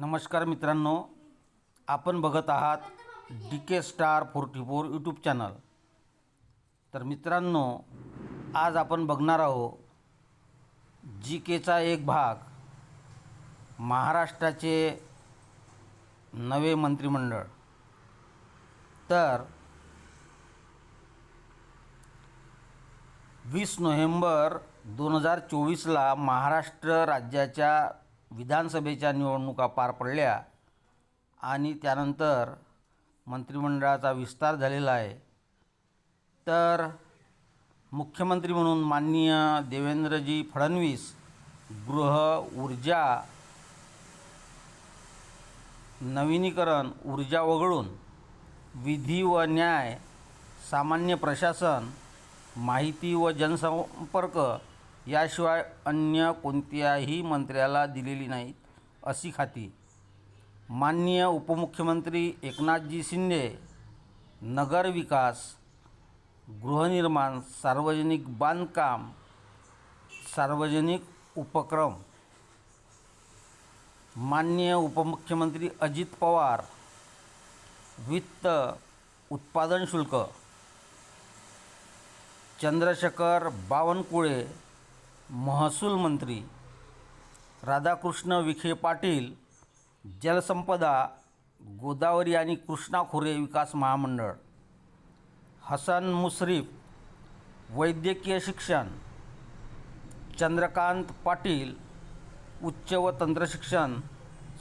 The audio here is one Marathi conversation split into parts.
नमस्कार मित्रांनो आपण बघत आहात D K star forty four YouTube channel तर मित्रांनो आज आपण बघणार आहोत जी केचा एक भाग महाराष्ट्राचे नवे मंत्रिमंडळ. तर वीस नोव्हेंबर दोन हजार चोवीसला महाराष्ट्र राज्याच्या विधानसभेच्या निवडणुका पार पडल्या आणि त्यानंतर मंत्रिमंडळाचा विस्तार झालेला आहे. तर मुख्यमंत्री म्हणून माननीय देवेंद्रजी फडणवीस गृह ऊर्जा नवीनीकरण ऊर्जा वगळून विधी व न्याय सामान्य प्रशासन माहिती व जनसंपर्क याशिवाय अन्य कोणत्याही मंत्र्याला दिलेली नाहीत अशी खाती माननीय उपमुख्यमंत्री एकनाथजी शिंदे नगरविकास गृहनिर्माण सार्वजनिक बांधकाम सार्वजनिक उपक्रम. माननीय उपमुख्यमंत्री अजित पवार वित्त उत्पादन शुल्क. चंद्रशेखर बावनकुळे महसूल मंत्री राधाकृष्ण विखे पाटील जलसंपदा गोदावरी आणि कृष्णा खोरे विकास महामंडळ हसन मुश्रीफ वैद्यकीय शिक्षण चंद्रकांत पाटील उच्च व तंत्रशिक्षण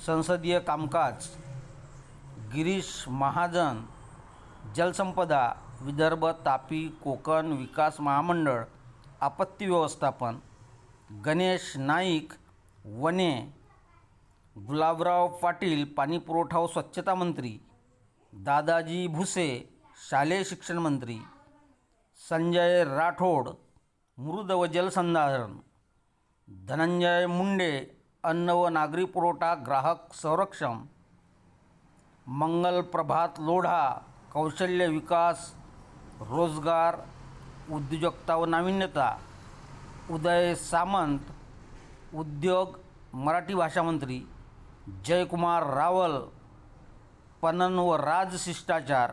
संसदीय कामकाज गिरीश महाजन जलसंपदा विदर्भ तापी कोकण विकास महामंडळ आपत्ती व्यवस्थापन गणेश नाईक वने गुलाबराव पाटील पाणीपुरवठा व स्वच्छता मंत्री दादाजी भुसे शालेय शिक्षण मंत्री संजय राठोड मृद व जलसंधारण धनंजय मुंडे अन्न व नागरी पुरवठा ग्राहक संरक्षण मंगल प्रभात लोढा कौशल्य विकास रोजगार उद्योजकता व नाविन्यता उदय सामंत उद्योग मराठी भाषा मंत्री जयकुमार रावल पणन व राजशिष्टाचार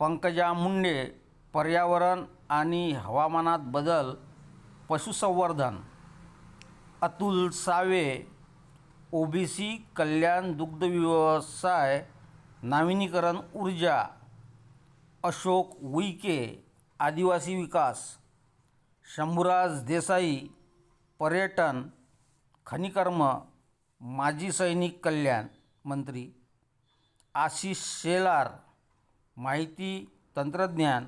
पंकजा मुंडे पर्यावरण आणि हवामानात बदल पशुसंवर्धन अतुल सावे ओबीसी कल्याण दुग्ध व्यवसाय नाविनीकरण ऊर्जा अशोक उईके आदिवासी विकास शंभूराज देसाई पर्यटन खनिकर्म माजी सैनिक कल्याण मंत्री आशिष शेलार माहिती तंत्रज्ञान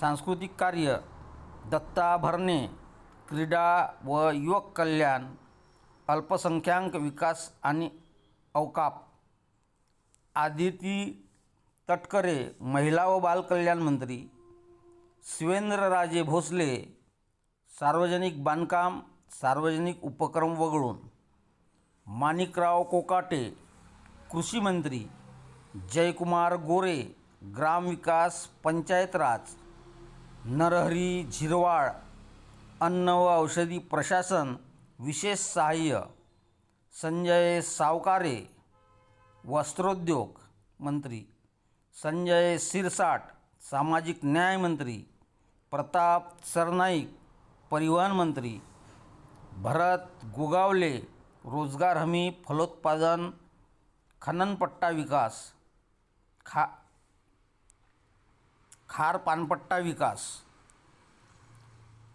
सांस्कृतिक कार्य दत्ता भरणे क्रीडा व युवक कल्याण अल्पसंख्याक विकास आणि अवकाप आदिती तटकरे महिला व बालकल्याण मंत्री शिवेंद्रराजे भोसले सार्वजनिक बांधकाम सार्वजनिक उपक्रम वगळून माणिकराव कोकाटे कृषीमंत्री जयकुमार गोरे ग्रामविकास पंचायत राज नरहरी झिरवाळ अन्न व औषधी प्रशासन विशेष सहाय्य संजय सावकारे वस्त्रोद्योग मंत्री संजय सिरसाट सामाजिक न्यायमंत्री प्रताप सरनाईक परिवहन मंत्री भरत गोगावले रोजगार हमी फलोत्पादन खननपट्टा विकास खा खार पानपट्टा विकास.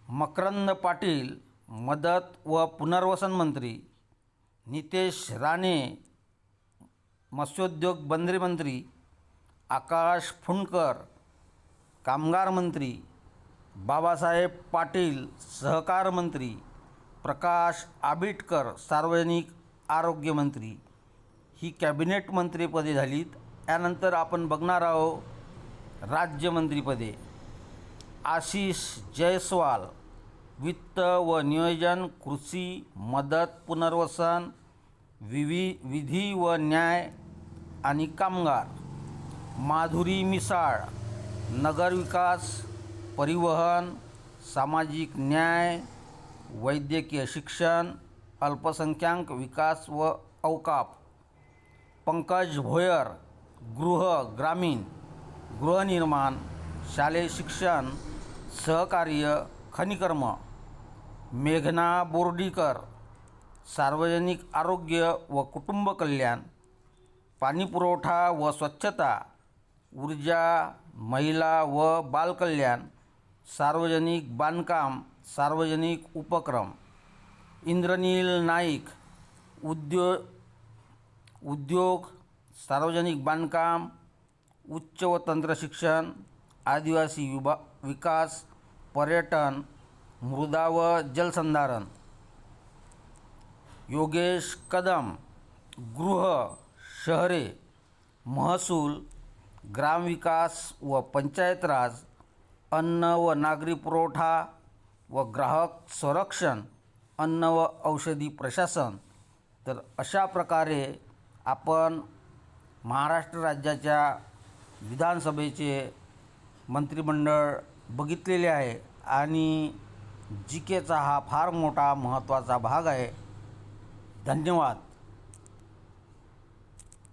मकरंद पाटील मदत व पुनर्वसन मंत्री. नितेश राणे मत्स्योद्योग बंदरे मंत्री. आकाश फुंडकर कामगार मंत्री. बाबासाहेब पाटील सहकार मंत्री प्रकाश आबिटकर सार्वजनिक आरोग्यमंत्री ही कॅबिनेट मंत्रीपदे झालीत. त्यानंतर आपण बघणार आहोत राज्यमंत्रीपदे आशिष जयस्वाल वित्त व नियोजन कृषी मदत पुनर्वसन विवि विधी व न्याय आणि कामगार. माधुरी मिसाळ नगरविकास परिवहन सामाजिक न्याय वैद्यकीय शिक्षण अल्पसंख्याक विकास व औकाप पंकज भोयर गृह ग्रामीण गृहनिर्माण शालेय शिक्षण सहकार्य खनिकर्म मेघना बोर्डीकर सार्वजनिक आरोग्य व कुटुंब कल्याण पाणीपुरवठा व स्वच्छता ऊर्जा महिला व बालकल्याण सार्वजनिक बांधकाम सार्वजनिक उपक्रम इंद्रनील नाईक उद्यो उद्योग सार्वजनिक बांधकाम उच्च व तंत्रशिक्षण आदिवासी विभा विकास पर्यटन मृदा व जलसंधारण. योगेश कदम गृह शहरे महसूल ग्रामविकास व पंचायत राज अन्न व नागरी पुरवठा व ग्राहक संरक्षण अन्न व औषधी प्रशासन. तर अशा प्रकारे आपण महाराष्ट्र राज्याच्या विधानसभेचे मंत्रिमंडळ बघितलेले आहे आणि जी केचा हा फार मोठा महत्त्वाचा भाग आहे. धन्यवाद.